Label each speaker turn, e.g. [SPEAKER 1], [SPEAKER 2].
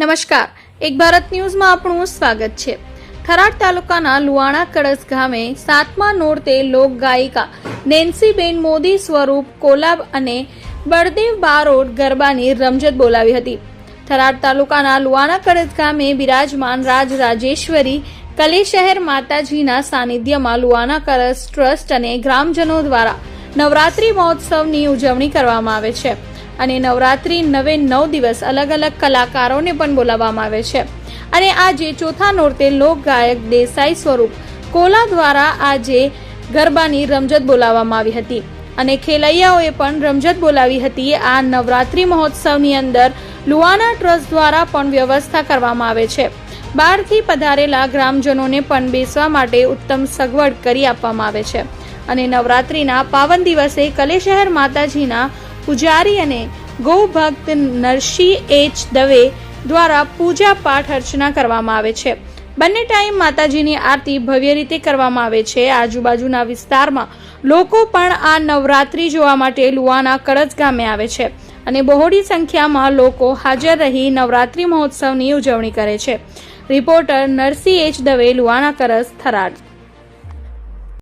[SPEAKER 1] નમસ્કાર. એક ભારત ન્યૂઝમાં આપણું સ્વાગત છે. થરાદ તાલુકાના લુવાણા કળશ ગામે સાતમા નોરતે લોક ગાયિકા નેન્સીબેન મોદી સ્વરૂપ કોલાબ અને બળદેવ બારોટ ગરબાની રમઝટ બોલાવી હતી. થરાદ તાલુકાના લુવાણા કળશ ગામે બિરાજમાન રાજ રાજેશ્વરી કલે શહેર માતાજીના સાનિધ્યમાં લુવાણા કળશ ટ્રસ્ટ અને ગ્રામજનો દ્વારા નવરાત્રી મહોત્સવની ઉજવણી કરવામાં આવે છે. અને નવરાત્રી નવે નવ દિવસ અલગ અલગ કલાકારોને પણ બોલાવવામાં આવે છે. અને આજે ચોથા નોરતે લોક ગાયક દેસાઈ સ્વરૂપ કોલા દ્વારા આજે ગરબાની રમઝટ બોલાવવામાં આવી હતી. અને ખેલૈયાઓએ પણ રમઝટ બોલાવી હતી. આ નવરાત્રી મહોત્સવની અંદર લુઆના ટ્રસ્ટ દ્વારા પણ વ્યવસ્થા કરવામાં આવે છે. બહારથી પધારેલા ગ્રામજનોને પણ બેસવા માટે ઉત્તમ સગવડ કરી આપવામાં આવે છે. અને નવરાત્રીના પાવન દિવસે કલેશહેર માતાજીના પૂજારી અને ગૌભક્ત નરસિંહ એચ દવે દ્વારા પૂજા પાઠ અર્ચના કરવામાં આવે છે. બંને ટાઈમ માતાજીની આરતી ભવ્ય રીતે કરવામાં આવે છે. આજુબાજુના વિસ્તારમાં લોકો પણ આ નવરાત્રી જોવા માટે લુવાના કળજ ગામે આવે છે અને બહોળી સંખ્યામાં લોકો હાજર રહી નવરાત્રી મહોત્સવની ઉજવણી કરે છે. રિપોર્ટર નરસિંહ એચ દવે લુવાના કરસ થરાદ.